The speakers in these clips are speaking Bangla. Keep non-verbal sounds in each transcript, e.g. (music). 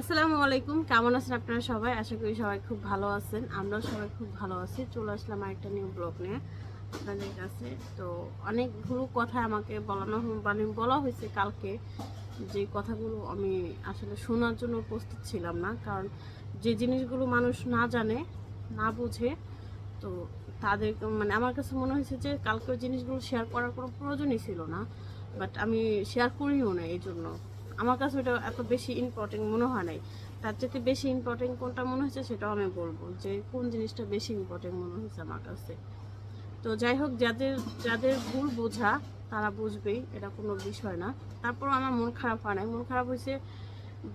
আসসালামু আলাইকুম। কেমন আছেন আপনারা সবাই? আশা করি সবাই খুব ভালো আছেন। আমরাও সবাই খুব ভালো আছি। চলে আসলাম আরেকটা নিউ ব্লগ নিয়ে আপনাদের কাছে। তো অনেকগুলো কথা আমাকে বলানো মানে বলা হয়েছে কালকে। যে কথাগুলো আমি আসলে শোনার জন্য প্রস্তুত ছিলাম না। কারণ যে জিনিসগুলো মানুষ না জানে, না বুঝে, তো তাদের মানে আমার কাছে মনে হয়েছে যে কালকে জিনিসগুলো শেয়ার করার কোনো প্রয়োজনই ছিল না। বাট আমি শেয়ার করিও না এই জন্য। আমার কাছে ওটা এত বেশি ইম্পর্টেন্ট মনে হয় নাই। তার চেয়ে বেশি ইম্পর্টেন্ট কোনটা মনে হয়েছে সেটাও আমি বলব যে কোন জিনিসটা বেশি ইম্পর্টেন্ট মনে হয়েছে আমার কাছে। তো যাই হোক, যাদের যাদের ভুল বোঝা, তারা বুঝবেই, এটা কোনো বিষয় না। তারপর আমার মন খারাপ হয় নাই। মন খারাপ হয়েছে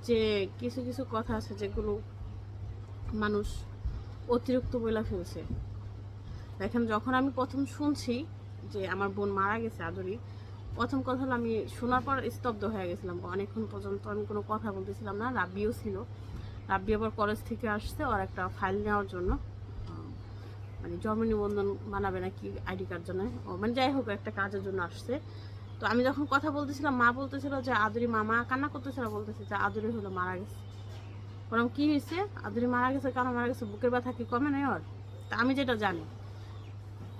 যে কিছু কিছু কথা আছে যেগুলো মানুষ অতিরিক্ত বলে ফেলছে। দেখেন, যখন আমি প্রথম শুনছি যে আমার বোন মারা গেছে আদরি প্রথম কথা হলো আমি শোনার পর স্তব্ধ হয়ে গেছিলাম। অনেকক্ষণ পর্যন্ত আমি কোনো কথা বলতেছিলাম না, রাব্বিও ছিল। রাব্বি আবার কলেজ থেকে আসছে, ওর একটা ফাইল নেওয়ার জন্য। মানে জন্ম নিবন্ধন বানাবে নাকি আইডি কার্ড জন্য? মানে যাই হোক, একটা কাজের জন্য আসছে। তো আমি যখন কথা বলতেছিলাম, মা বলতেছিল যে, আদুরি মামা কান্না করতেছিল, বলতেছে যে, আদুরি হলো মারা গেছে। বললাম, কী হয়েছে আদুরি মারা গেছে কেন? মারা গেছে? বুকের ব্যথা কি কমে নাই ওর? তা আমি যেটা জানি,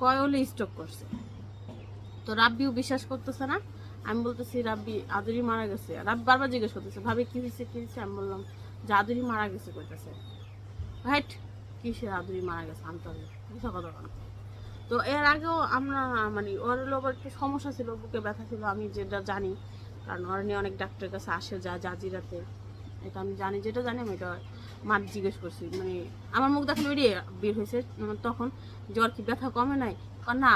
কয় হলে স্ট্রোক করছে। তো রাব্বিও বিশ্বাস করতেছে না। আমি বলতেছি, রাব্বি, আদুরি মারা গেছে। রাব্বি বারবার জিজ্ঞেস করতেছে, ভাবি, কি হয়েছে কি হয়েছে আমি বললাম, যে আদুরি মারা গেছে, কইতেছে। হাইট কিসের আদুরি মারা গেছে? হবে বুঝা কথা তো এর আগেও আমরা মানে ওর আবার একটু সমস্যা ছিল, বুকে ব্যথা ছিল, আমি যেটা জানি। কারণ ওর নিয়ে অনেক ডাক্তারের কাছে আসে যা জাজিরাতে। এটা আমি জানি, যেটা জানি আমি এটা মার জিজ্ঞেস করছি। মানে আমার মুখ দেখলে বেরিয়ে বের হয়েছে মানে তখন জ্বর কি ব্যথা কমে নাই না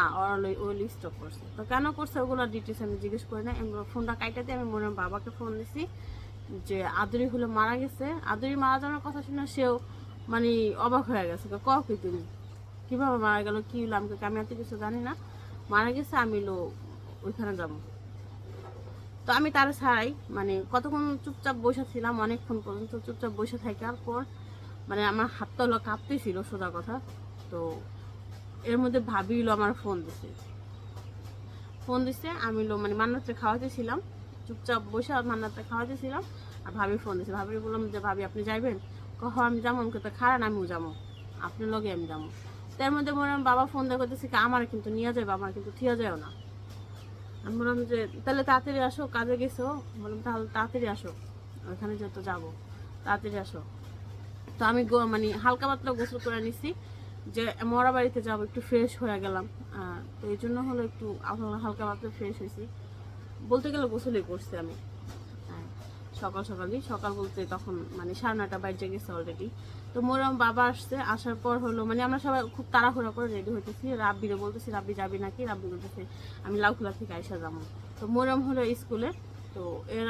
ওই স্টক করছে। তো কেন করছে ওগুলো ডিটেলস আমি জিজ্ঞেস করি না ফোনটা কাইটাতে আমি মনে বাবাকে ফোন দিছি যে আদুরি হলে মারা গেছে। আদুরি মারা যাওয়ার কথা শুনে সেও মানে অবাক হয়ে গেছে। ক কি তুমি? কীভাবে মারা গেল? কী হলো? আমাকে আমি এত কিছু জানি না। মারা গেছে, আমি লো, ওইখানে যাব। তো আমি তার ছাড়াই মানে কতক্ষণ চুপচাপ বসে ছিলাম অনেকক্ষণ পর্যন্ত চুপচাপ বসে থাকার পর মানে আমার হাতটা হলো কাঁপতেছিল সোজা কথা। তো এর মধ্যে ভাবি হলো আমার ফোন দিছে। ফোন দিছে, আমি হলো মানে মান্নাতে খাওয়াতেছিলাম, চুপচাপ বসে মান্নাতে খাওয়াতেছিলাম, আর ভাবি ফোন দিছে। ভাবি বললাম যে, ভাবি, আপনি যাইবেন? কহ আমি যাব। আমাকে তো খারান আমিও যাব। আপনার লগে আমি যাব। তার মধ্যে বললাম বাবা ফোন দিয়ে করতেছে কি, আমার কিন্তু নিয়ে যাবে আমার কিন্তু থিয়া যাও না। আমি বললাম যে, তাহলে তাড়াতাড়ি আসো, কাজে গেছো? বললাম, তাহলে তাড়াতাড়ি আসো ওখানে যত যাব, তাড়াতাড়ি আসো। তো আমি মানে হালকা পাতলা গোসল করে নিছি। যে মরা বাড়িতে যাব একটু ফ্রেশ হয়ে গেলাম। তো এই জন্য হলো একটু হাল- হালকা পাতলা ফ্রেশ হয়েছি। বলতে গেলে গোসলই করছি আমি। হ্যাঁ, সকাল সকালই। সকাল বলতে তখন মানে সাড়ে নটা বাইরে গেছে অলরেডি তো মোরাম বাবা আসছে আসার পর হলো মানে আমরা সবাই খুব তাড়াহুড়া করে রেডি হইতেছি। রাব্বিরে বলতেছি রাব্বি যাবি নাকি? রাব্বি বলতেছে আমি লাউখোলা থেকে আইসা যাব। তো মোরাম হলো স্কুলে তো এর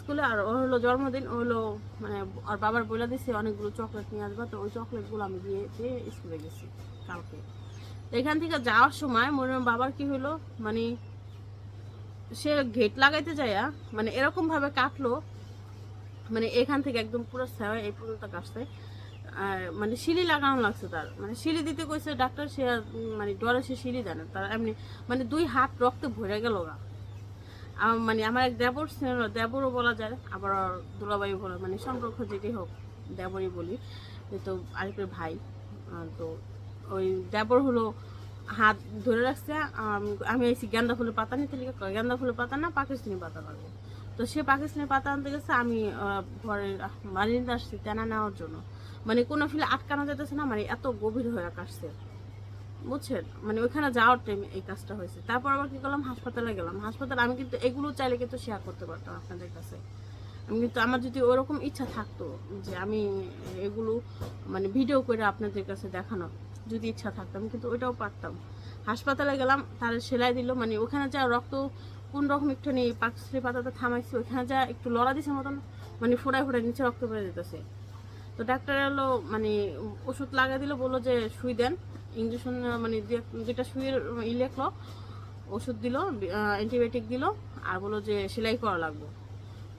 স্কুলে আর ওর হলো জন্মদিন, ও হলো মানে আর বাবার বলে দিছে অনেকগুলো চকলেট নিয়ে আসবা, তো ওই চকলেটগুলো আমি দিয়ে দিয়ে স্কুলে গেছি কালকে। এখান থেকে যাওয়ার সময় মোরাম বাবার কি হলো মানে সে গেট লাগাইতে যায়া মানে এরকম ভাবে কাটলো মানে এখান থেকে একদম পুরো সেওয়া এই পর্যন্ত কাটছে। মানে সিঁড়ি লাগানো লাগছে তার মানে সিঁড়ি দিতে কইছে ডাক্তার, সে মানে ডরে সে সিঁড়ি দেয় না, তার এমনি মানে দুই হাত রক্তে ভরে গেল গা। মানে আমার এক দেবর দেবরও বলা যায়, আবার দুলাবাই বলে মানে সম্পর্ক যেটি হোক, দেবরই বলি। তো আরেকের ভাই। তো ওই দেবর হলো হাত ধরে রাখছে। আমি এসি গেন্দা ফুলের পাতা নিতে লিখে গেন্দা ফুলের পাতা না, পাকিস্তানি পাতা লাগবে তো সে পাকিস্তানি পাতা আনতে গেছে, আমি ঘরের বাড়িতে আসছি তেনা নেওয়ার জন্য। মানে কোনো ফিলে আটকানো যেতেছে না মানে এত গভীর হয়ে কাটছে বুঝছেন? মানে ওইখানে যাওয়ার টাইম এই কাজটা হয়েছে। তারপর আবার কি করলাম? হাসপাতালে গেলাম। হাসপাতালে আমি কিন্তু এগুলো চাইলে কিন্তু শেয়ার করতে পারতাম আপনাদের কাছে। আমি কিন্তু, আমার যদি ওরকম ইচ্ছা থাকতো যে আমি এগুলো মানে ভিডিও করে আপনাদের কাছে দেখানো যদি ইচ্ছা থাকতো, আমি কিন্তু ওইটাও পারতাম। হাসপাতালে গেলাম, তার সেলাই দিল মানে ওখানে যা রক্ত, কোন রকম একটু নেই পাকশ্রী পাতাতে থামাইছে, ওইখানে যা একটু লড়া দিছে মতন মানে ফোড়ায় ফোড়ায় নিচে রক্ত বেড়ে যেতেছে তো ডাক্তার এলো মানে ওষুধ লাগিয়ে দিল, বলল যে, শুই দেন। ইঞ্জেকশন মানে দুইটা সুইয়ের ই লেখলো ওষুধ দিল অ্যান্টিবায়োটিক দিল, আর বলল যে সেলাই করা লাগবে।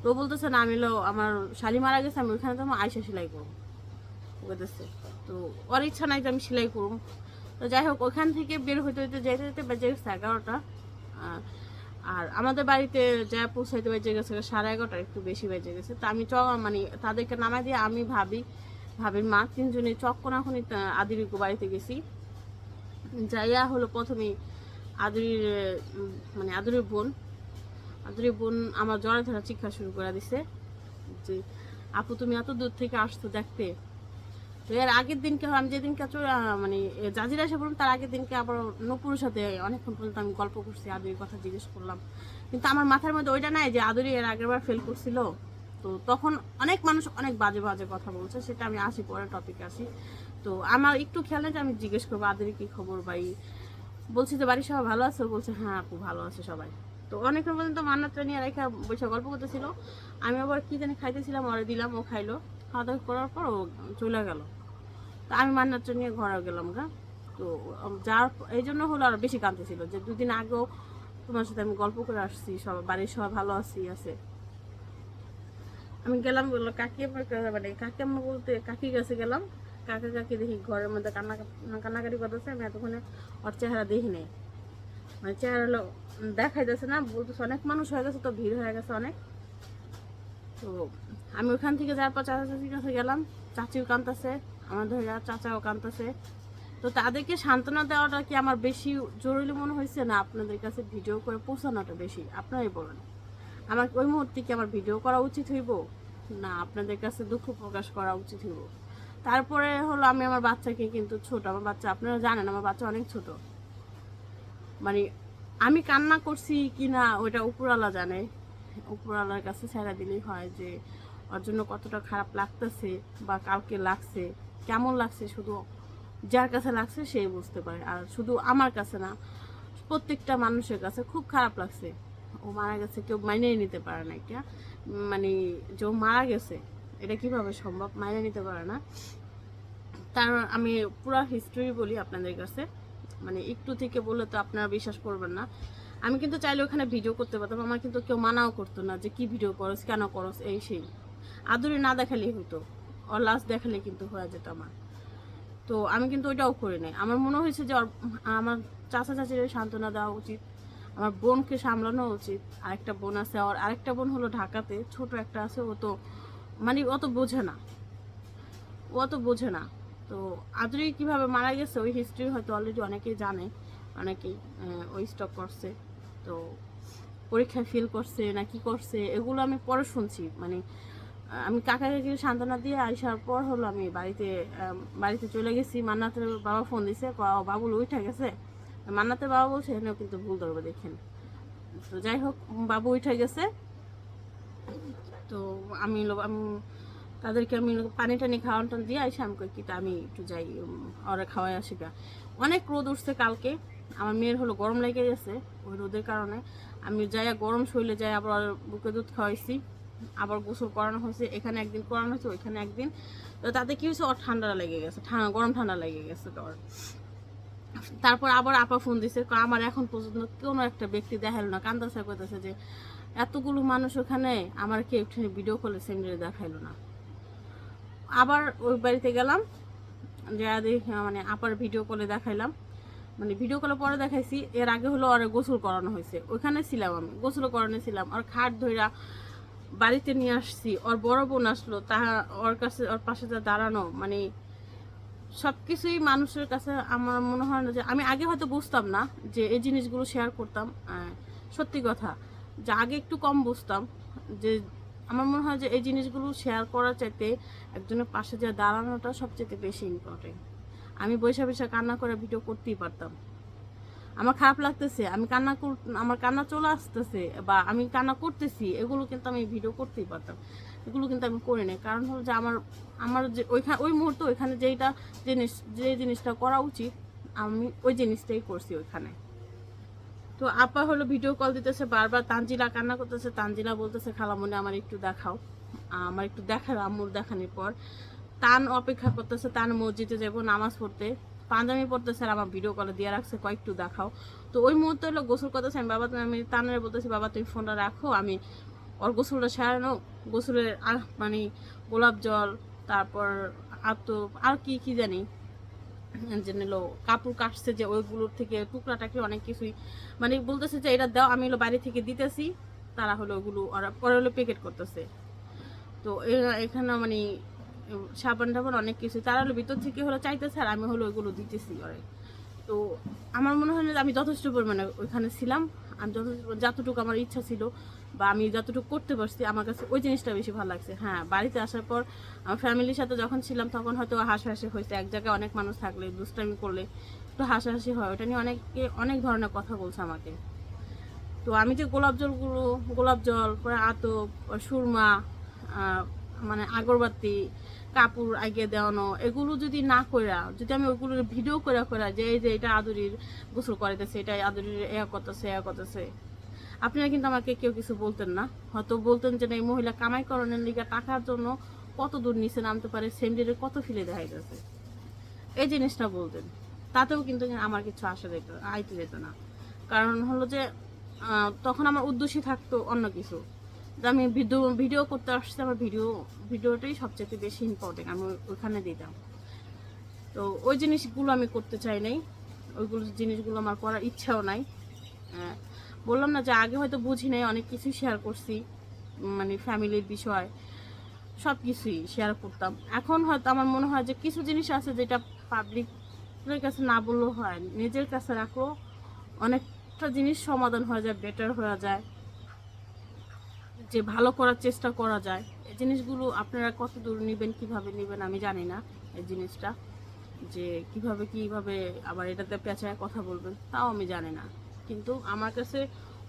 তো বলতেছে, না, আমি আমার শালি মারা গেছে, আমি ওইখানে তো আমার আয়সা সেলাই করব। বলতেছে, তো ওর ইচ্ছা নাই যে আমি সেলাই করব। তো যাই হোক ওখান থেকে বের হইতে হইতে যেতে যেতে বেজে গেছে এগারোটা আর আমাদের বাড়িতে যা পৌঁছাইতে বেজে গেছে সাড়ে এগারোটা একটু বেশি বেজে গেছে। তো আমি চ মানে তাদেরকে নামাই দিয়ে আমি ভাবি, ভাবির মা, তিনজনে চক্কনাখনি আদিরিকু বাড়িতে গেছি। যাইয়া হলো প্রথমে আদুরির মানে আদুরির বোন। আদুরির বোন আমার জ্বরে ধরা চিৎকার শুরু করে দিছে। যে, আপু, তুমি এত দূর থেকে আসছো দেখতে। তো এর আগের দিনকে আমি যেদিনকে মানে জাজিরা এসে বললাম তার আগের দিনকে আবার নপুরের সাথে অনেকক্ষণ পর্যন্ত আমি গল্প করছি, আদুরির কথা জিজ্ঞেস করলাম। কিন্তু আমার মাথার মধ্যে ওইটা নাই যে আদুরি এর আগের বার ফেল করছিল। তো তখন অনেক মানুষ অনেক বাজে বাজে কথা বলছে, সেটা আমি আসি পরে টপিকে আসি। তো আমার একটু খেয়াল নেই আমি জিজ্ঞেস করব, আদুরি কি খবর ভাই? বলছি যে, বাড়ির সবাই ভালো আছে? বলছে হ্যাঁ আপু ভালো আছে সবাই। তো অনেকক্ষণ পর্যন্ত মান্নাতটা নিয়ে রেখে বসে গল্প করতেছিল। আমি আবার কি জানি খাইতেছিলাম ওরে দিলাম, ও খাইলো। খাওয়া দাওয়া করার পর ও চলে গেল। তো আমি মান্নাতটা নিয়ে ঘরে গেলাম গা। তো যার এই জন্য হলো আরও বেশি কাঁদতেছিল যে, দুদিন আগেও তোমার সাথে আমি গল্প করে আসছি, সব বাড়ির সবাই ভালো আছি, আছে। আমি গেলাম বলল, কাকি আমার মানে কাকি আমার বলতে কাকি কাছে গেলাম। কাকা কাকি দেখি ঘরের মধ্যে কান্না কান্নাকাটি করতেছে, আমি এতক্ষণে ওর চেহারা দেখি নাই। মানে চেহারা হলো দেখাই যাচ্ছে না, বলতেছে অনেক মানুষ হয়ে গেছে, তো ভিড় হয়ে গেছে অনেক। তো আমি ওখান থেকে যাওয়ার পর চাচা চাচির কাছে গেলাম, চাচিও কাঁদতেছে, আমার ধরে চাচাও কাঁদতেছে। তো তাদেরকে সান্ত্বনা দেওয়াটা কি আমার বেশি জরুরি মনে হয়েছে না আপনাদের কাছে ভিডিও করে পৌঁছানোটা বেশি? আপনারাই বলেন। আমার ওই মুহূর্তে কি আমার ভিডিও করা উচিত হইব? না, আপনাদের কাছে দুঃখ প্রকাশ করা উচিত হইব। তারপরে হলো আমি আমার বাচ্চাকে কিন্তু ছোট, আমার বাচ্চা, আপনারা জানেন আমার বাচ্চা অনেক ছোট। মানে আমি কান্না করছি কি না ওইটা উপরওয়ালা জানে। উপরওয়ালার কাছে ছেড়া দিলেই হয় যে, ওর জন্য কতটা খারাপ লাগতেছে বা কালকে লাগছে, কেমন লাগছে? শুধু যার কাছে লাগছে সেই বুঝতে পারে। আর শুধু আমার কাছে না, প্রত্যেকটা মানুষের কাছে খুব খারাপ লাগছে। ও মারা গেছে, কেউ মাইনে নিতে পারে না এটা মানে যে মারা গেছে, এটা কীভাবে সম্ভব? মাইনে নিতে পারে না। তার আমি পুরো হিস্ট্রি বলি আপনাদের কাছে। মানে একটু থেকে বললে তো আপনারা বিশ্বাস করবেন না। আমি কিন্তু চাইলে ওখানে ভিডিও করতে পারতাম, আমার কিন্তু কেউ মানাও করতো না যে কি ভিডিও করস, কেন করস, এই সেই। আদরে না দেখালেই হতো ওর লাস্ট দেখালে কিন্তু হয়ে যেত আমার। তো আমি কিন্তু ওইটাও করি নাই। আমার মনে হয়েছে যে আমার চাচা চাচির সান্ত্বনা দেওয়া উচিত, আমার বোনকে সামলানো উচিত। আরেকটা বোন আছে আর আরেকটা বোন হলো ঢাকাতে, ছোট একটা আছে, ও তো মানে অত বোঝে না। ও অত বোঝে না। তো আদরি কীভাবে মারা গেছে, ওই হিস্ট্রি হয়তো অলরেডি অনেকেই জানে, অনেকেই ওই স্টক করছে। তো পরীক্ষায় ফেল করছে না কি করছে, এগুলো আমি পরে শুনছি। মানে আমি কাকা কাকি সান্ত্বনা দিয়ে আসার পর হলো আমি বাড়িতে বাড়িতে চলে গেছি। মান্নাতের বাবা ফোন দিছে বাবুল উঠে গেছে। মান্নাতের বাবা বলছে এখানেও কিন্তু ভুল ধরবে, দেখেন। তো যাই হোক, বাবু উঠে গেছে। তো আমি তাদেরকে আমি পানি টানি খাওয়ান টান দিয়ে আইসা আমি কই কি আমি একটু যাই ওরা খাওয়াই আসি গা। অনেক রোদ উঠছে কালকে। আমার মেয়ের হলো গরম লেগে গেছে ওই রোদের কারণে। আমি যাই গরম শরীরে যাই আবার বুকে দুধ খাওয়াইছি। আবার গোসল করানো হয়েছে। এখানে একদিন করানো হয়েছে, ওইখানে একদিন। তো তাতে কি হয়েছে, ওর ঠান্ডা লেগে গেছে ঠান্ডা গরম ঠান্ডা লেগে গেছে তো তারপর আবার আপা ফোন দিছে আমার এখন পর্যন্ত কোনো একটা ব্যক্তি দেখাল না। কান্দাসা করতেছে যে, এতগুলো মানুষ ওখানে, আমার কেউ একটু ভিডিও কলে সেমিনারে দেখাইলো না। আবার ওই বাড়িতে গেলাম যা দেখি মানে আপার ভিডিও কলে দেখাইলাম। মানে ভিডিও কলে পরে দেখাইছি, এর আগে হলো ওর গোসল করানো হয়েছে। ওইখানে ছিলাম আমি, গোসল করানো ছিলাম। আর খাট ধইরা বাড়িতে নিয়ে আসছি, ওর বড় বোন আসলো, তাহা ওর কাছে, ওর পাশে যা দাঁড়ানো মানে সব কিছুই মানুষের কাছে আমার মনে হয় না যে, আমি আগে হয়তো বুঝতাম না যে এই জিনিসগুলো শেয়ার করতাম সত্যি কথা। যে আগে একটু কম বুঝতাম যে আমার মনে হয় যে এই জিনিসগুলো শেয়ার করার চাইতে একজনের পাশে যা দাঁড়ানোটা সবচেয়ে বেশি ইম্পর্টেন্ট আমি বৈশা বৈশা কান্না করে ভিডিও করতেই পারতাম। আমার খারাপ লাগতেছে, আমি কান্না আমার কান্না চলে আসতেছে বা আমি কান্না করতেছি, এগুলো কিন্তু আমি ভিডিও করতেই পারতাম। এগুলো কিন্তু আমি করি না কারণ হলো যে আমার আমার যে ওইখানে ওই মুহূর্তে ওইখানে যেইটা জিনিস, যে জিনিসটা করা উচিত, আমি ওই জিনিসটাই করছি ওইখানে। তো আপা হলো ভিডিও কল দিতেছে, বারবার তানজিলা কান্না করতেছে, তানজিলা বলতেছে খালামনে আমার একটু দেখাও। আমার একটু দেখাও আম্মুর দেখানোর পর তান অপেক্ষা করতেছে, তান মসজিদে যাব নামাজ পড়তে। পাঞ্জাবি পড়তেছে আর আমার ভিডিও কলে দিয়ে রাখছে, কয়েকটু দেখাও। তো ওই মুহূর্তে হলো গোসল করতেছে, আমি, বাবা আমি তানের বলতেছি, বাবা, তুমি ফোনটা রাখো, আমি ওর গোসলটা সারানো গোসলের মানে গোলাপ জল, তারপর আর তো আর কি কি জানি। যে নিল কাপড় কাটছে যে ওইগুলোর থেকে টুকরাটাকে অনেক কিছুই। মানে বলতেছে যে এটা দাও, আমি হলো বাইরে থেকে দিতেছি, তারা হলো ওগুলো ওরা পরে হলো প্যাকেট করতেছে। তো এখানে মানে সাবান টাবান অনেক কিছু তারা হলো ভিতর থেকে হলো চাইতেছে আর আমি হলো ওইগুলো দিতেছি ওরে। তো আমার মনে হয় না আমি যথেষ্ট পরিমাণে ওইখানে ছিলাম। আমি যথেষ্ট যতটুকু আমার ইচ্ছা ছিল বা আমি যতটুকু করতে পারছি, আমার কাছে ওই জিনিসটা বেশি ভালো লাগছে। হ্যাঁ বাড়িতে আসার পর আমার ফ্যামিলির সাথে যখন ছিলাম, তখন হয়তো হাসাহাসি হয়েছে। এক জায়গায় অনেক মানুষ থাকলে, দুষ্টামি করলে একটু হাসাহাসি হয়। ওটা নিয়ে অনেকে অনেক ধরনের কথা বলছে আমাকে। তো আমি যে গোলাপ জলগুলো, গোলাপ জল, পরে আতপ সুরমা মানে আগরবাতি, কাপড় আগে দেওয়ানো, এগুলো যদি না কইরা, যদি আমি ওইগুলো ভিডিও করে করা যে এই যে এটা আদুরির গোসল করাইতেছে এটা আদুরির এ করতেছে এ করতেছে আপনারা কিন্তু আমাকে কেউ কিছু বলতেন না। হয়তো বলতেন যে, না, এই মহিলা কামাই করণের লিগে টাকার জন্য কত দূর নিচে নামতে পারে সেমডিরে কত ফিলে দেখা যাচ্ছে। এই জিনিসটা বলতেন। তাতেও কিন্তু আমার কিছু আসা যেত আইতে যেত না। কারণ হলো যে তখন আমার উদ্দেশ্যই থাকতো অন্য কিছু। যে, আমি ভিডিও ভিডিও করতে আসছি, আমার ভিডিও, ভিডিওটাই সবচেয়ে বেশি ইম্পর্টেন্ট আমি ওইখানে দিতাম। তো ওই জিনিসগুলো আমি করতে চাই নাই। ওইগুলো জিনিসগুলো আমার করার ইচ্ছাও নাই। বললাম না যে আগে হয়তো বুঝি নাই, অনেক কিছুই শেয়ার করছি মানে ফ্যামিলির বিষয় সব কিছুই শেয়ার করতাম। এখন হয়তো আমার মনে হয় যে কিছু জিনিস আছে যেটা পাবলিকের কাছে না বললেও হয়, নিজের কাছে রাখলেও অনেকটা জিনিস সমাধান হয়ে যায় বেটার হয়ে যায়, যে ভালো করার চেষ্টা করা যায়। এই জিনিসগুলো আপনারা কত দূর নেবেন, কীভাবে নেবেন আমি জানি না, এই জিনিসটা, যে কীভাবে কীভাবে আবার এটাতে পেঁচায় কথা বলবেন, তাও আমি জানি না। কিন্তু আমার কাছে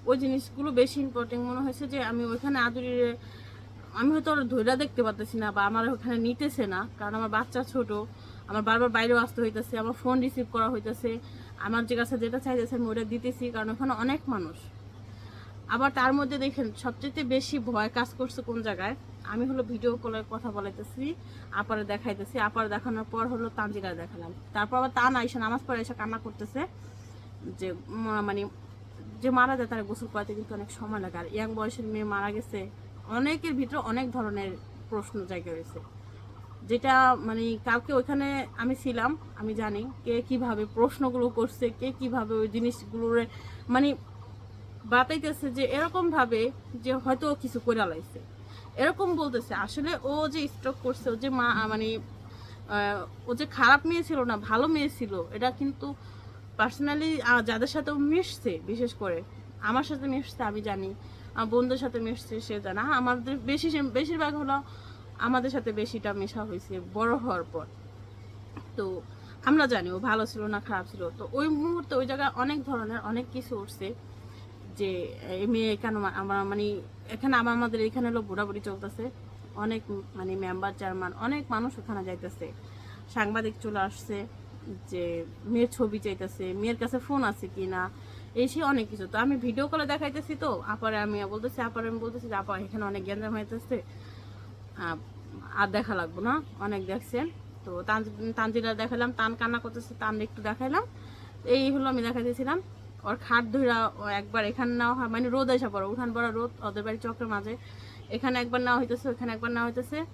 ওই জিনিসগুলো বেশি ইম্পর্টেন্ট মনে হয়েছে যে আমি ওইখানে আদুরির, আমি হয়তো ওর ধৈর্য দেখতে পারতেছি না বা আমার ওখানে নিতেছে না, কারণ আমার বাচ্চা ছোট, আমার বারবার বাইরেও আসতে হইতেছে, আমার ফোন রিসিভ করা হইতেছে, আমার যে কাছে যেটা চাইতেছে আমি ওটা দিতেছি, কারণ ওখানে অনেক মানুষ। আবার তার মধ্যে দেখেন সবচেয়ে বেশি ভয় কাজ করছে কোন জায়গায়? আমি হলো ভিডিও কলে কথা বলাইতেছি, আপারে দেখাইতেছি, আপারে দেখানোর পর হলো তানজিরা দেখালাম। তারপর আবার তান আইসা নামাজ পড়ে এসে কান্না করতেছে। যে মানে যে মারা যায় তার গোসল করাতে কিন্তু অনেক সময় লাগে। আর ইয়াং বয়সের মেয়ে মারা গেছে, অনেকের ভিতরে অনেক ধরনের প্রশ্ন জায়গা রয়েছে। যেটা মানে কালকে ওইখানে আমি ছিলাম, আমি জানি কে কীভাবে প্রশ্নগুলো করছে, কে কীভাবে ওই জিনিসগুলোর মানে বাতাইতেছে যে এরকম ভাবে যে হয়তো কিছু করে লাইছে। এরকম বলতেছে, আসলে ও যে স্ট্রোক করছে, ও যে মা মানে ও যে খারাপ মেয়ে ছিল না, ভালো মেয়ে ছিল, এটা কিন্তু পার্সোনালি যাদের সাথে মিশছে, বিশেষ করে আমার সাথে মিশছে, আমি জানি। আমার বন্ধুদের সাথে মিশছে, সে জানা। আমাদের বেশি বেশিরভাগ হলো আমাদের সাথে বেশিটা মেশা হয়েছে, বড় হওয়ার পর। তো আমরা জানি, ও ভালো ছিল না, খারাপ ছিল। তো ওই মুহূর্তে ওই জায়গায় অনেক ধরনের, অনেক কিছু উঠছে যে মেয়ে কেন আমার মানে এখানে আমার আমাদের এখানে হলো বুড়াবুড়ি চলতেছে। অনেক মানে মেম্বার চেয়ারম্যান অনেক মানুষ ওখানে যাইতেছে। সাংবাদিক চলে আসছে। যে মেয়ের ছবি চাইতেছে, মেয়ের কাছে ফোন আছে কি না এই সে অনেক কিছু। তো আমি ভিডিও কলে দেখাইতেছি তো, আপারে আমি বলতেছি, আপারে আমি বলতেছি যে, আপা, এখানে অনেক গ্যাঞ্জাম হইতেছে আর দেখা লাগবো না। অনেক দেখছেন। তো তান- তানজিরা দেখালাম, তান কান্না করতেছে, তান একটু দেখাইলাম। এই হলো আমি দেখাইতেছিলাম। ওর খাট ধরা একবার এখানে নেওয়া হয় মানে রোদ এসে পড়ে, উঠান পড়া রোদ, ওদের বাড়ি চক্রের মাঝে। এখানে একবার নেওয়া হইতেছে, ওখানে একবার নেওয়া হইতেছে।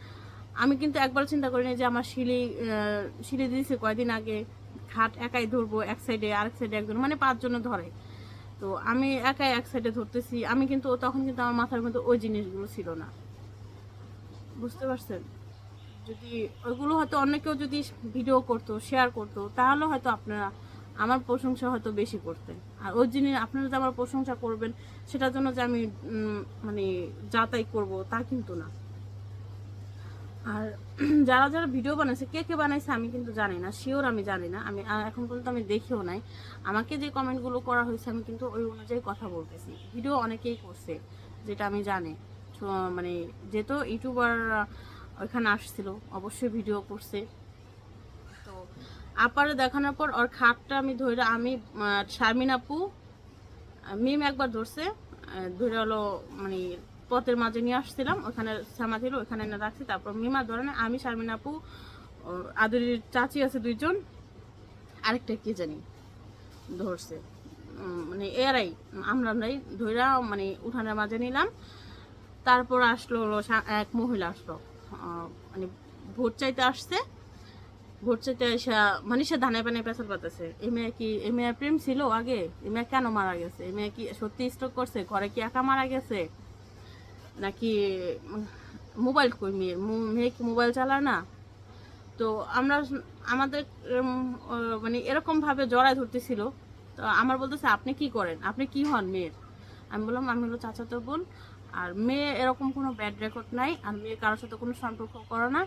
আমি কিন্তু একবার চিন্তা করিনি যে আমার শিলি শিলি দিয়েছে কয়দিন আগে, খাট একাই ধরবো, এক সাইডে আরেক সাইডে একজন মানে পাঁচজনে ধরে। তো আমি একাই এক সাইডে ধরতেছি, আমি কিন্তু, তখন কিন্তু আমার মাথার মধ্যে ওই জিনিসগুলো ছিল না। বুঝতে পারছেন? যদি ওইগুলো হয়তো অন্য কেউ যদি ভিডিও করতো শেয়ার করতো, তাহলে হয়তো আপনারা আমার প্রশংসা হয়তো বেশি করতেন। আর ওই জিনিস, আপনারা যে আমার প্রশংসা করবেন, সেটার জন্য যে আমি মানে যাতাই করব, তা কিন্তু না। আর (clears throat) যারা যারা ভিডিও বানাইছে, কে কে বানাইছে আমি কিন্তু জানি না শিওর আমি জানি না। আমি এখন পর্যন্ত আমি দেখিও নাই। আমাকে যে কমেন্টগুলো করা হয়েছে, আমি কিন্তু ওই অনুযায়ী কথা বলতেছি। ভিডিও অনেকেই করছে, যেটা আমি জানি। মানে যেহেতু ইউটিউবার ওইখানে আসছিল, অবশ্যই ভিডিও করছে। তো, আপারে দেখানোর পর ওর খাটটা আমি ধরে আমি শারমিন আপু মিম একবার ধরছে ধরে হলো মানে পথের মাঝে নিয়ে আসছিলাম, ওখানে সামা ছিল, ওখানে এনে রাখছি। তারপর মিমা ধরে না, আমি, শারমিন আপু আদুরির চাচি আছে দুইজন। আরেকটা কে জানি ধরছে। মানে এরাই আমরা আমরাই ধইরা মানে উঠানের মাঝে নিলাম। তারপর আসলো এক মহিলা আসলো। মানে ভোট চাইতে আসছে। ভোট চাইতে এসা মানে সে ধানে পানে পেঁচাল পাতেছে। এই মেয়ে কি, এই মেয়ের প্রেম ছিল আগে? এই মেয়ে কেন মারা গেছে? এই মেয়ে কি সত্যি স্ট্রোক করছে? ঘরে কি একা মারা গেছে? নাকি মোবাইল কই মেয়ের মেয়ে কি মোবাইল চালায় না? তো আমরা আমাদের মানে এরকম ভাবে জড়ায় ধরতেছিল। তো আমার বলতেছে, আপনি কি করেন? আপনি কি হন মেয়ের? আমি বললাম, আমি হলো চাচাতো বোন। আর মেয়ে এরকম কোনো ব্যাড রেকর্ড নাই। আর মেয়ে কারোর সাথে কোনো সম্পর্ক করে না।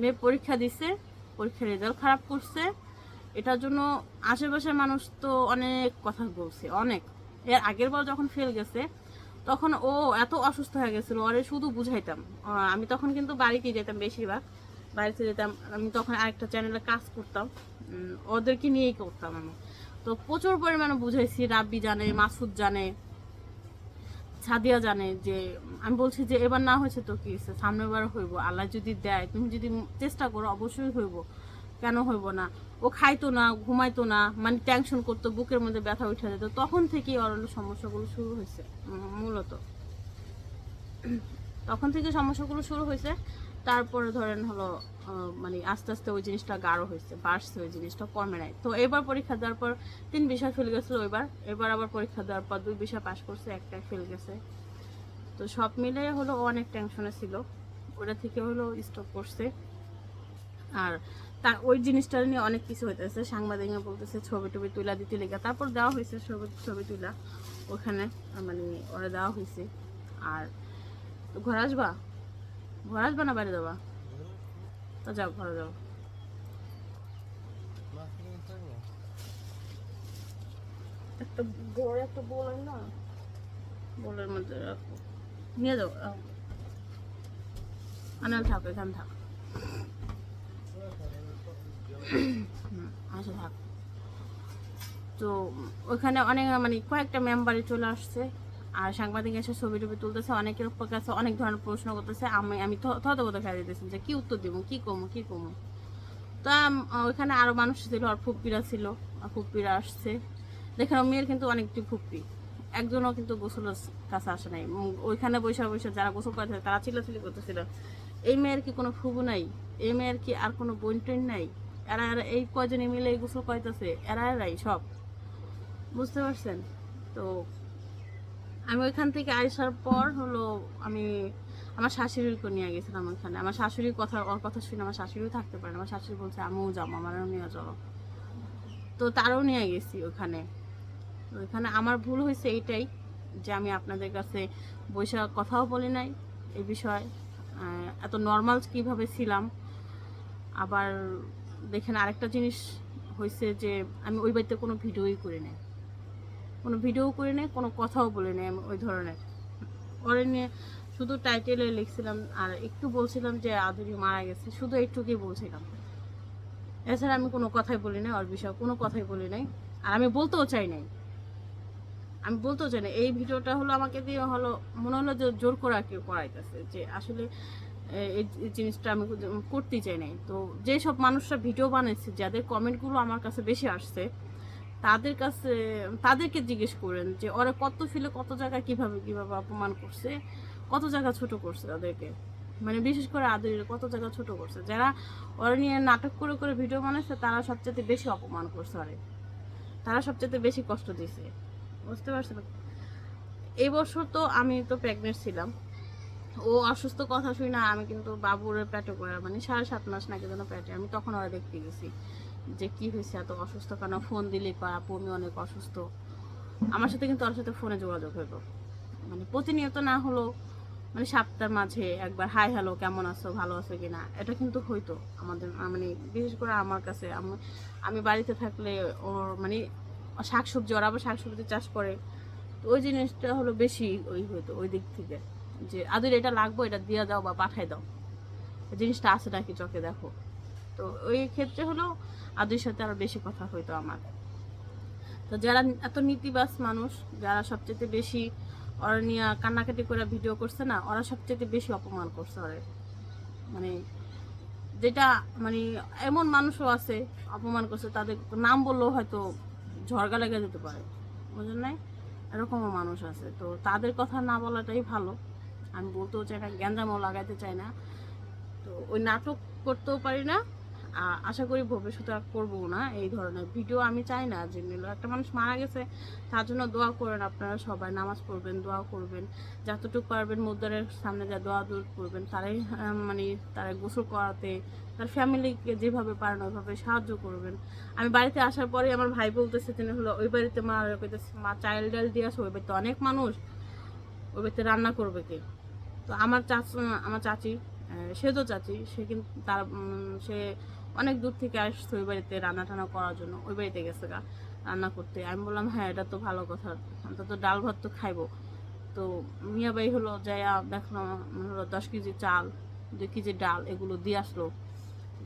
মেয়ে পরীক্ষা দিছে, পরীক্ষার রেজাল্ট খারাপ করছে। এটার জন্য আশেপাশের মানুষ তো অনেক কথা বলছে, অনেক। এর আগের বার যখন ফেল গেছে তখন ও এত অসুস্থ হয়ে গেছিল, ওরে শুধু বুঝাইতাম। আমি তখন কিন্তু বাড়িতে যেতাম বেশিরভাগ। বাড়িতে যেতাম, আমি তখন আরেকটা চ্যানেলে কাজ করতাম। ওদেরকে নিয়েই করতাম আমি। তো প্রচুর পরিমাণে বুঝাইছি, রাব্বি জানে, মাসুদ জানে, সাদিয়া জানে যে, আমি বলছি যে, এবার না হয়েছে তো কি সামনের বার হইব। আল্লাহ যদি দেয়, তুমি যদি চেষ্টা করো, অবশ্যই হইব। কেন হইব না? ও খাইতো না, ঘুমাইতো না মানে টেনশন করতো, বুকের মধ্যে ব্যথা উঠে যেত। তখন থেকেই ওর সমস্যাগুলো শুরু হয়েছে মূলত। তখন থেকে সমস্যাগুলো শুরু হয়েছে। তারপরে ধরেন হলো মানে আস্তে আস্তে ওই জিনিসটা গাঢ় হয়েছে, বাড়ছে ওই জিনিসটা, কমে নাই। তো এবার পরীক্ষা দেওয়ার পর তিন বিষয় ফেল গেছিল এবার। এবার আবার পরীক্ষা দেওয়ার পর দুই বিষয় পাশ করছে একটা ফেল গেছে। তো সব মিলে হলো অনেক টেনশনে ছিল। ওটা থেকে হলো স্টপ করছে। আর তার ওই জিনিসটা নিয়ে অনেক কিছু হইতেছে। সাংবাদিকরা বলতেছে, ছবি টবি তুলা দিতে লেগে তারপর দেওয়া হয়েছে ছবি ছবি তুলা ওখানে মানে ওরা দেওয়া হয়েছে আর ঘর আসবা? ঘর আসবা না বাইরে যাবা? তো যাও, ঘরে যাও। একটা বড় একটা বোল না বোলের মধ্যে নিয়ে যাও। আনাল থাক, এখানে থাক। আচ্ছা থাক তো ওখানে অনেক মানে কয়েকটা মেম্বারে চলে আসছে। আর সাংবাদিক এসে ছবি টবি তুলতেছে অনেকের উপর কাছে অনেক ধরনের প্রশ্ন করতেছে। আমি আমি থতগত খেয়ে দিতেছি যে কি উত্তর দিব, কি কমু কি কমু। তো ওইখানে আরও মানুষ ছিল, আর ফুপ্পিরা ছিল, আর আসছে। দেখেন মেয়ের কিন্তু অনেকটি ফুপ্পি। একজনও কিন্তু গোসলের কাছে আসে নাই। ওইখানে বসে বসে যারা গোসল করেছে তারা চিল্লাচিল্লি করতেছিল। এই মেয়ের কি কোনো ফুবু নাই? এই মেয়ের কি আর কোনো বোন টোন নাই। এরা এরা এই কয়জনে মিলে এই গোসল করতেছে এরা এরাই সব। বুঝতে পারছেন? তো আমি ওইখান থেকে আসার পর হলো আমি আমার শাশুড়িকে নিয়ে গেছিলাম ওইখানে। আমার শাশুড়ির কথা, ওর কথা শুনে আমার শাশুড়িও থাকতে পারে আমার শাশুড়ি বলছে আমিও যাব আমারও নিয়ে চলো তো তারও নিয়ে গেছি ওখানে ওইখানে আমার ভুল হয়েছে এইটাই যে আমি আপনাদের কাছে বৈশাখ কথাও বলি নাই এই বিষয়ে। এত নর্মাল কীভাবে ছিলাম? আবার দেখেন আরেকটা জিনিস হয়েছে যে আমি ওই বাড়িতে কোনো ভিডিওই করি নাই। কোনো ভিডিও করি নাই, কোনো কথাও বলি নাই আমি ওই ধরনের। পরে নিয়ে শুধু টাইটেলে লিখছিলাম আর একটু বলছিলাম যে আদুরি মারা গেছে, শুধু একটুকুই বলছিলাম। এছাড়া আমি কোনো কথাই বলি নাই, ওর বিষয়ে কোনো কথাই বলি নাই। আর আমি বলতেও চাই নাই। আমি বলতেও চাই না এই ভিডিওটা হলো আমাকে দিয়ে হলো, মনে হলো যে জোর করে কেউ করাইতেছে যে আসলে এই জিনিসটা আমি করতেই চাই নাই। তো যেসব মানুষরা ভিডিও বানাইছে, যাদের কমেন্টগুলো আমার কাছে বেশি আসছে, তাদের কাছে, তাদেরকে জিজ্ঞেস করেন যে, ওরা কত ফিলে কত জায়গায় কীভাবে কীভাবে অপমান করছে? কত জায়গা ছোট করছে তাদেরকে? মানে বিশেষ করে আদরের কত জায়গা ছোট করছে? যারা ওরা নিয়ে নাটক করে করে ভিডিও বানাইছে, তারা সবচেয়ে বেশি অপমান করছে ওরে। তারা সবচেয়ে বেশি কষ্ট দিছে। বুঝতে পারছেন? এই বছর তো আমি তো প্রেগনেন্ট ছিলাম। ও অসুস্থ কথা শুনি না, আমি কিন্তু বাবুর পেটে করে মানে সাড়ে সাত মাস নাকি যেন পেটে, আমি তখন ওরা দেখতে গেছি যে কি হয়েছে, এত অসুস্থ কেন? ফোন দিলে, কয়, আপু, আমি অনেক অসুস্থ। আমার সাথে কিন্তু ওর সাথে ফোনে যোগাযোগ হইব মানে প্রতিনিয়ত না হলো মানে সাতটার মাঝে একবার, হাই, হ্যালো, কেমন আছো? ভালো আছো কিনা? এটা কিন্তু হইতো আমাদের মানে বিশেষ করে আমার কাছে। আম- আমি বাড়িতে থাকলে ওর মানে শাকসবজি, ওরা আবার শাকসবজি চাষ করে, তো ওই জিনিসটা হলো বেশি ওই হইতো, ওই দিক থেকে। যে, আদুর এটা লাগবো, এটা দিয়ে দাও বা পাঠাই দাও। জিনিসটা আছে নাকি চোখে, দেখো। তো ওই ক্ষেত্রে হলো আদুর সাথে আরও বেশি কথা হইতো আমার। তো যারা এত নীতিবাস মানুষ, যারা সবচেয়ে বেশি ওরা নিয়ে কান্নাকাটি করে ভিডিও করছে না, ওরা সবচেয়ে বেশি অপমান করছে ওরে মানে যেটা মানে এমন মানুষও আছে অপমান করছে, তাদের নাম বললেও হয়তো ঝড়গা লেগে যেতে পারে। বুঝলেন নাই? এরকমও মানুষ আছে। তো তাদের কথা না বলাটাই ভালো। আমি বলতেও চাই না, গ্যাঞ্জামও লাগাইতে চাই না। তো ওই নাটক করতেও পারি না আশা করি ভবিষ্যতে আর করব না এই ধরনের ভিডিও আমি চাই না, যে নিলো একটা মানুষ মারা গেছে, তার জন্য দোয়া করেন আপনারা সবাই, নামাজ পড়বেন, দোয়া করবেন, যতটুকু পারবেন মুদ্রারের সামনে যা দোয়া দূর করবেন, তারাই মানে তারা গোসল করাতে, তার ফ্যামিলিকে যেভাবে পারেন ওইভাবে সাহায্য করবেন। আমি বাড়িতে আসার পরে আমার ভাই বলতেছে, তিনি হলো, ওই বাড়িতে মা মা চাইল্ড ডাইল দিয়ে আসো ওই বাড়িতে অনেক মানুষ, ওই বাড়িতে রান্না করবে কে? তো আমার চাচ আমার চাচি সেজো চাচি, সে কিন্তু তার সে অনেক দূর থেকে আসছে ওই বাড়িতে রান্না টান্না করার জন্য, ওই বাড়িতে গেছে গা, রান্না করতে। আমি বললাম হ্যাঁ এটা তো ভালো কথা অন্তত ডাল ভাত তো খাইবো। তো মিয়া ভাই হলো যাইয়া দেখল হলো দশ কেজি চাল, দুই কেজি ডাল, এগুলো দিয়ে আসলো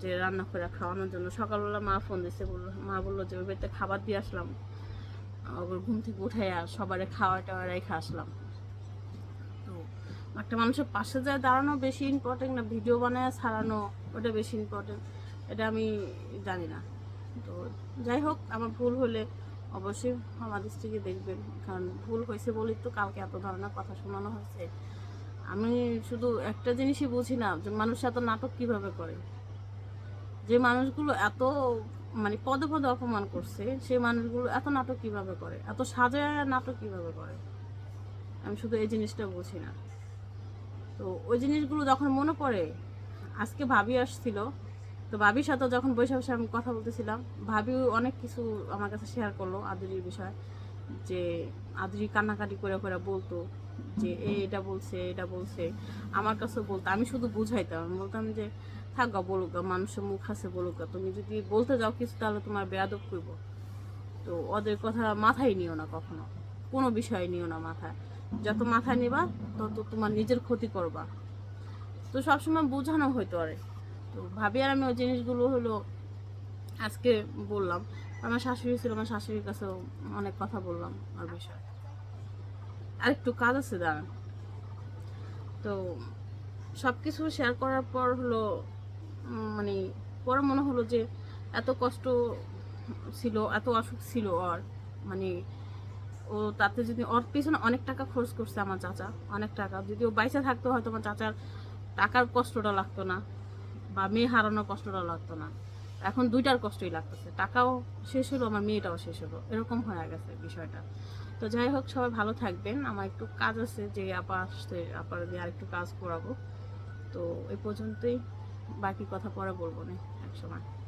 যে রান্না করে খাওয়ানোর জন্য। সকালবেলা মা ফোন দিছে, বলল, মা বলল যে, ওই বাড়িতে খাবার দিয়ে আসলাম। ওর ঘুম থেকে উঠে সবারে খাওয়া টাওয়া রেখে আসলাম। একটা মানুষের পাশে যায় দাঁড়ানো বেশি ইম্পর্টেন্ট না ভিডিও বানায় ছাড়ানো, ওটা বেশি ইম্পর্টেন্ট এটা আমি জানি না। তো যাই হোক, আমার ভুল হলে অবশ্যই আমার দৃষ্টিকে দেখবেন, কারণ ভুল হয়েছে বলেই তো কালকে এত ধরনের কথা শোনানো হয়েছে। আমি শুধু একটা জিনিসই বুঝি না, যে মানুষ এত নাটক কীভাবে করে? যে মানুষগুলো এত মানে পদে পদে অপমান করছে, সেই মানুষগুলো এত নাটক কীভাবে করে? এত সাজায় নাটক কীভাবে করে? আমি শুধু এই জিনিসটা বুঝি না। তো ওই জিনিসগুলো যখন মনে পড়ে, আজকে ভাবি আসছিল। তো ভাবির সাথে যখন বসে বসে আমি কথা বলতেছিলাম ভাবি অনেক কিছু আমার কাছে শেয়ার করল আদরির বিষয়, যে আদুরি কান্নাকাটি করে করে বলতো যে, এ, এটা বলছে এটা বলছে, আমার কাছে বলতো। আমি শুধু বুঝাইতাম, আমি বলতাম যে, থাক বলুক গা, মানুষের মুখ আছে, বলুক গা, তুমি যদি বলতে যাও কিছু, তাহলে তোমার বেয়াদব করব তো ওদের কথা মাথায় নিও না কখনো, কোনো বিষয় নিও না মাথায়। যত মাথায় নিবা, তত তোমার নিজের ক্ষতি করবা। তো সবসময় বোঝানো হইতো আরে। তো ভাবি আর আমি ওই জিনিসগুলো হলো আজকে বললাম। আমার শাশুড়ি ছিল, আমার শাশুড়ির কাছেও অনেক কথা বললাম ওর বিষয়ে। আর একটু কাজ আছে, দাঁড়ান। তো সব কিছু শেয়ার করার পর হলো মানে পরে মনে হলো যে এত কষ্ট ছিল, এত অসুখ ছিল আর মানে ও তাতে যদি ওর পিছনে অনেক টাকা খরচ করছে আমার চাচা, অনেক টাকা। যদি ও বাইসে থাকতো, হয়তো আমার চাচার টাকার কষ্টটা লাগতো না বা মেয়ে হারানোর কষ্টটা লাগতো না। এখন দুইটার কষ্টই লাগতেছে। টাকাও শেষ হলো, আমার মেয়েটাও শেষ হলো। এরকম হয়ে গেছে বিষয়টা। তো যাই হোক, সবাই ভালো থাকবেন। আমার একটু কাজ আছে যে আপা আসতে আপার দিয়ে আরেকটু কাজ করাবো। তো এই পর্যন্তই। বাকি কথা পরে বলব না এক সময়